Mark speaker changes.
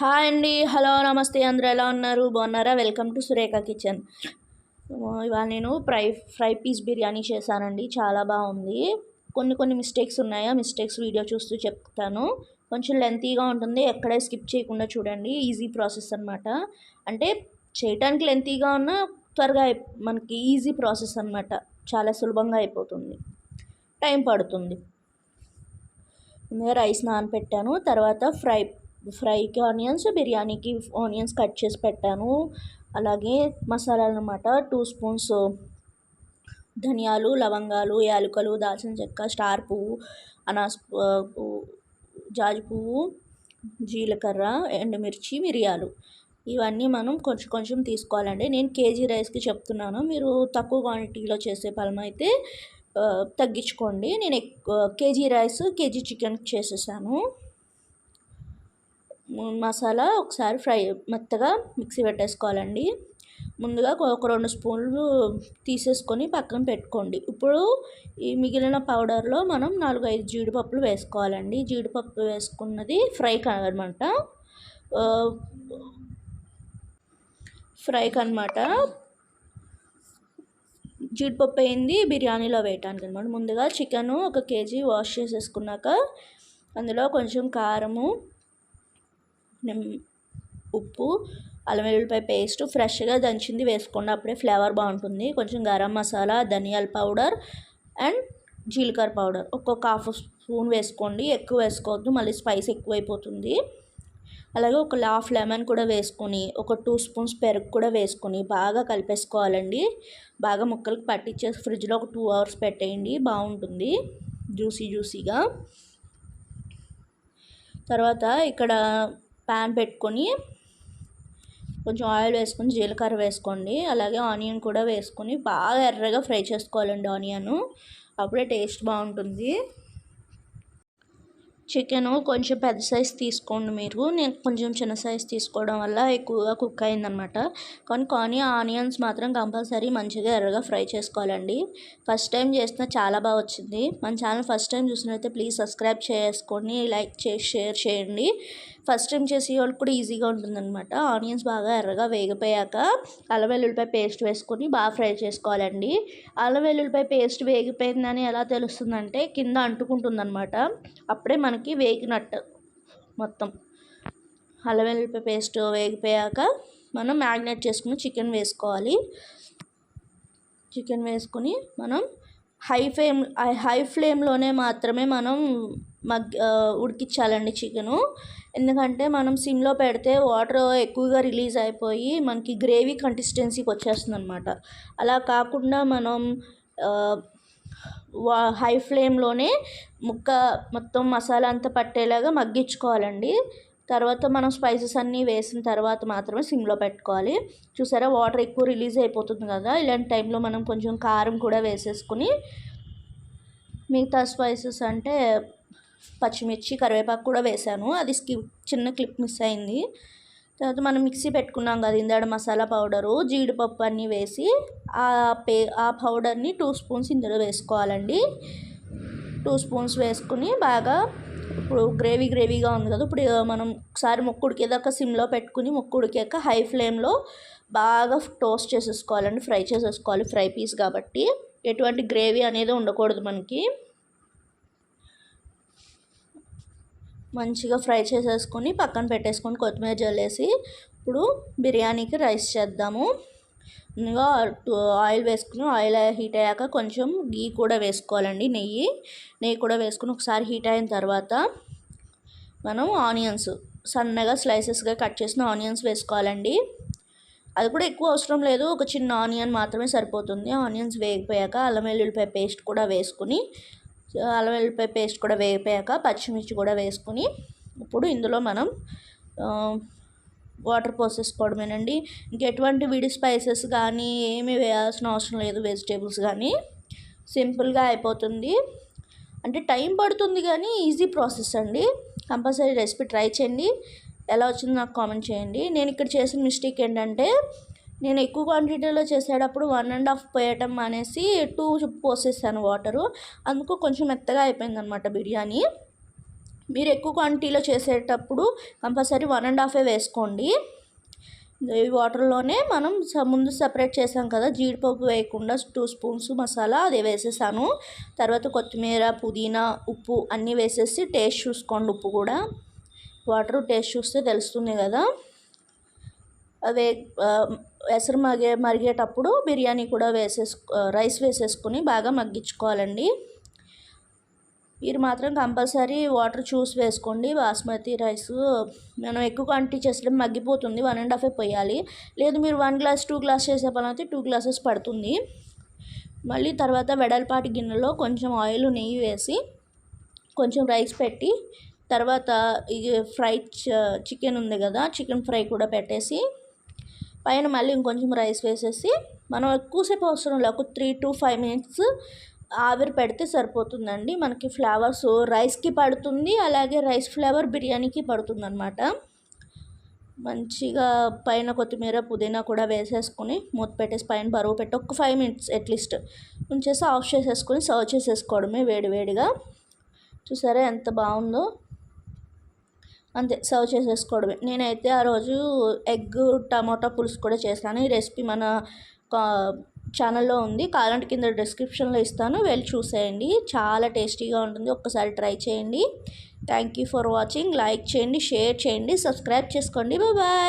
Speaker 1: Hi అండి. Hello నమస్తే. అందరూ ఎలా ఉన్నారు? బాగున్నారా? Welcome to Surekha kitchen. ఇవాళ నేను ఫ్రై ఫ్రై పీస్ బిర్యానీ చేశానండి. చాలా బాగుంది. కొన్ని కొన్ని మిస్టేక్స్ ఉన్నాయా? మిస్టేక్స్ వీడియో చూస్తూ చెప్తాను. కొంచెం లెంతీగా ఉంటుంది. ఎక్కడే స్కిప్ చేయకుండా చూడండి. ఈజీ ప్రాసెస్ అనమాట అంటే చేయటానికి లెంతీగా ఉన్న త్వరగా మనకి ఈజీ ప్రాసెస్ అనమాట చాలా సులభంగా అయిపోతుంది. టైం పడుతుంది. ముందుగా రైస్ నానపెట్టాను. తర్వాత ఫ్రై ఫ్రైకి ఆనియన్స్ బిర్యానీకి ఆనియన్స్ కట్ చేసి పెట్టాను. అలాగే మసాలాలు అనమాట టూ స్పూన్స్ ధనియాలు లవంగాలు యాలకులు దాల్చిన చెక్క స్టార్ పువ్వు అనాస్ జాజి పువ్వు జీలకర్ర ఎండుమిర్చి మిరియాలు. ఇవన్నీ మనం కొంచెం కొంచెం తీసుకోవాలండి. నేను కేజీ రైస్కి చెప్తున్నాను. మీరు తక్కువ క్వాంటిటీలో చేసే పలం అయితే తగ్గించుకోండి. నేను ఎక్కువ కేజీ రైస్ కేజీ చికెన్ చేసేసాను. మసాలా ఒకసారి ఫ్రై మెత్తగా మిక్సీ పెట్టేసుకోవాలండి. ముందుగా ఒక- రెండు స్పూన్లు తీసేసుకొని పక్కన పెట్టుకోండి. ఇప్పుడు ఈ మిగిలిన పౌడర్లో మనం నాలుగు ఐదు జీడిపప్పులు వేసుకోవాలండి. జీడిపప్పు వేసుకున్నది ఫ్రై అనమాట ఫ్రైకి అనమాట జీడిపప్పు అయింది బిర్యానీలో వేయటానికి అనమాట. ముందుగా చికెను ఒక కేజీ వాష్ చేసేసుకున్నాక అందులో కొంచెం కారము నిమ్- ఉప్పు అల్లం వెల్లుల్లిపాయ పేస్ట్ ఫ్రెష్గా దంచింది వేసుకోండి. అప్పుడే ఫ్లేవర్ బాగుంటుంది. కొంచెం గరం మసాలా ధనియాల పౌడర్ అండ్ జీలకర్ర పౌడర్. ఒక్కొక్క హాఫ్ స్పూన్ వేసుకోండి. ఎక్కువ వేసుకోవద్దు. మళ్ళీ స్పైస్ ఎక్కువైపోతుంది. అలాగే ఒక హాఫ్ లెమన్ కూడా వేసుకొని ఒక టూ స్పూన్స్ పెరుగు కూడా వేసుకొని బాగా కలిపేసుకోవాలండి. బాగా ముక్కలకు పట్టించేసి ఫ్రిడ్జ్లో ఒక టూ అవర్స్ పెట్టేయండి. బాగుంటుంది. జ్యూసీ జ్యూసీగా. తర్వాత ఇక్కడ ప్యాన్ పెట్టుకొని కొంచెం ఆయిల్ వేసుకొని జీలకర్ర వేసుకోండి. అలాగే ఆనియన్ కూడా వేసుకొని బాగా ఎర్రగా ఫ్రై చేసుకోవాలండి ఆనియను. అప్పుడే టేస్ట్ బాగుంటుంది. చికెన్ కొంచెం పెద్ద సైజ్ తీసుకోండి మీరు. నేను కొంచెం చిన్న సైజ్ తీసుకోవడం వల్ల ఎక్కువగా కుక్ అయిందనమాట కానీ కానీ ఆనియన్స్ మాత్రం కంపల్సరీ మంచిగా ఎర్రగా ఫ్రై చేసుకోవాలండి. ఫస్ట్ టైం చేసిన చాలా బాగా వచ్చింది. మన ఛానల్ ఫస్ట్ టైం చూసినైతే ప్లీజ్ సబ్స్క్రైబ్ చేసుకొని లైక్ చేసి షేర్ చేయండి. ఫస్ట్ టైం చేసే వాళ్ళకి కూడా ఈజీగా ఉంటుందన్నమాట. ఆనియన్స్ బాగా ఎర్రగా వేగిపోయాక అల్లం వెల్లుల్లిపాయ పేస్ట్ వేసుకొని బాగా ఫ్రై చేసుకోవాలండి. అల్లం వెల్లుల్లిపాయ పేస్ట్ వేగిపోయిందని ఎలా తెలుస్తుందంటే కింద అంటుకుంటుందన్నమాట. అప్పుడే మనకి మనకి వేగినట్టు మొత్తం. అల్లం వెల్లుల్లిపాయ పేస్ట్ వేగిపోయాక మనం మ్యాగ్నేట్ చేసుకుని చికెన్ వేసుకోవాలి. చికెన్ వేసుకొని మనం హై ఫ్లేమ్ హై ఫ్లేమ్లోనే మాత్రమే మనం మగ్ ఉడికించాలండి చికెను. ఎందుకంటే మనం సిమ్లో పెడితే వాటర్ ఎక్కువగా రిలీజ్ అయిపోయి మనకి గ్రేవీ కన్సిస్టెన్సీకి వచ్చేస్తుంది అనమాట అలా కాకుండా మనం హై ఫ్లేమ్లోనే ముక్క మొత్తం మసాలా అంతా పట్టేలాగా మగ్గించుకోవాలండి. తర్వాత మనం స్పైసెస్ అన్నీ వేసిన తర్వాత మాత్రమే సిమ్లో పెట్టుకోవాలి. చూసారా వాటర్ ఎక్కువ రిలీజ్ అయిపోతుంది కదా ఇలాంటి టైంలో మనం కొంచెం కారం కూడా వేసేసుకుని మిగతా స్పైసెస్ అంటే పచ్చిమిర్చి కరివేపాకు కూడా వేసాను. అది స్కిప్ చిన్న క్లిప్ మిస్ అయింది. తర్వాత మనం మిక్సీ పెట్టుకున్నాం కదా ఇందాడ మసాలా పౌడరు జీడిపప్పు అన్నీ వేసి ఆ పే ఆ పౌడర్ని టూ స్పూన్స్ ఇందులో వేసుకోవాలండి. టూ స్పూన్స్ వేసుకుని బాగా ఇప్పుడు గ్రేవీ గ్రేవీగా ఉంది కదా ఇప్పుడు మనం ఒకసారి ముక్కుడికేదాక సిమ్లో పెట్టుకుని ముక్కుడికాక హై ఫ్లేమ్లో బాగా టోస్ట్ చేసేసుకోవాలండి ఫ్రై చేసేసుకోవాలి ఫ్రై పీస్ కాబట్టి. ఎటువంటి గ్రేవీ అనేది ఉండకూడదు మనకి. మంచిగా ఫ్రై చేసేసుకొని పక్కన పెట్టేసుకొని కొత్తిమీర జల్లేసి ఇప్పుడు బిర్యానీకి రైస్ చేద్దాము. ముందుగా ఆయిల్ వేసుకుని ఆయిల్ హీట్ అయ్యాక కొంచెం గీ కూడా వేసుకోవాలండి నెయ్యి. నెయ్యి కూడా వేసుకుని ఒకసారి హీట్ అయిన తర్వాత మనం ఆనియన్స్ సన్నగా స్లైసెస్గా కట్ చేసిన ఆనియన్స్ వేసుకోవాలండి. అది కూడా ఎక్కువ అవసరం లేదు ఒక చిన్న ఆనియన్ మాత్రమే సరిపోతుంది. ఆనియన్స్ వేగిపోయాక అల్లం వెల్లుల్లిపాయ పేస్ట్ కూడా వేసుకుని అల్లం వెల్లిపాయ పేస్ట్ కూడా వేగిపోయాక పచ్చిమిర్చి కూడా వేసుకుని ఇప్పుడు ఇందులో మనం వాటర్ పోసేసుకోవడమేనండి. ఇంకెటువంటి విడి స్పైసెస్ కానీ ఏమీ వేయాల్సిన అవసరం లేదు వెజిటేబుల్స్ కానీ. సింపుల్గా అయిపోతుంది. అంటే టైం పడుతుంది కానీ ఈజీ ప్రాసెస్ అండి. కంపల్సరీ రెసిపీ ట్రై చేయండి. ఎలా వచ్చిందో నాకు కామెంట్ చేయండి. నేను ఇక్కడ చేసిన మిస్టేక్ ఏంటంటే నేను ఎక్కువ క్వాంటిటీలో చేసేటప్పుడు వన్ అండ్ హాఫ్ పోయటం అనేసి టూ పోసేసాను వాటరు అందుకు కొంచెం మెత్తగా అయిపోయింది అనమాట బిర్యానీ. మీరు ఎక్కువ క్వాంటిటీలో చేసేటప్పుడు కంపల్సరీ వన్ అండ్ హాఫే వేసుకోండి. ఈ వాటర్లోనే మనం ముందు సపరేట్ చేసాం కదా జీడిపప్పు వేయకుండా టూ స్పూన్స్ మసాలా అది వేసేసాను. తర్వాత కొత్తిమీర పుదీనా ఉప్పు అన్నీ వేసేసి టేస్ట్ చూసుకోండి ఉప్పు కూడా. వాటర్ టేస్ట్ చూస్తే తెలుస్తుంది కదా. అవే ఎసరు మగే మరిగేటప్పుడు బిర్యానీ కూడా వేసేసుకో రైస్ వేసేసుకొని బాగా మగ్గించుకోవాలండి. మీరు మాత్రం కంపల్సరీ వాటర్ చూసి వేసుకోండి. బాస్మతి రైస్ మనం ఎక్కువ క్వాంటిటీ చేసడం మగ్గిపోతుంది. వన్ అండ్ హాఫ్ పోయాలి. లేదు మీరు వన్ గ్లాస్ టూ గ్లాస్ చేసే పని అయితే టూ గ్లాసెస్ పడుతుంది. మళ్ళీ తర్వాత వెడల్పాటి గిన్నెలో కొంచెం ఆయిల్ నెయ్యి వేసి కొంచెం రైస్ పెట్టి తర్వాత ఇది ఫ్రై చికెన్ ఉంది కదా చికెన్ ఫ్రై కూడా పెట్టేసి పైన మళ్ళీ ఇంకొంచెం రైస్ వేసేసి మనం ఎక్కువసేపు అవసరం లేదు. ఒక త్రీ టు ఫైవ్ మినిట్స్ ఆవిరి పెడితే సరిపోతుందండి. మనకి ఫ్లేవర్స్ రైస్కి పడుతుంది అలాగే రైస్ ఫ్లేవర్ బిర్యానీకి పడుతుంది అనమాట మంచిగా పైన కొత్తిమీర పుదీనా కూడా వేసేసుకుని మూత పెట్టేసి పైన బరువు పెట్టి ఒక ఫైవ్ మినిట్స్ అట్లీస్ట్ ఉంచేసి ఆఫ్ చేసేసుకొని సర్వ్ చేసేసుకోవడమే వేడి వేడిగా. చూసారా ఎంత బాగుందో? అంతే సర్వ్ చేసేసుకోవడమే. నేనైతే ఆ రోజు ఎగ్ టమాటా పులుసు కూడా చేస్తాను ఈ రెసిపీ మన ఛానల్లో ఉంది. కాలంటి కింద డిస్క్రిప్షన్లో ఇస్తాను. వెళ్ళి చూసేయండి. చాలా టేస్టీగా ఉంటుంది. ఒక్కసారి ట్రై చేయండి. Thank you for watching. Like చేయండి షేర్ చేయండి సబ్స్క్రైబ్ చేసుకోండి. బాయ్.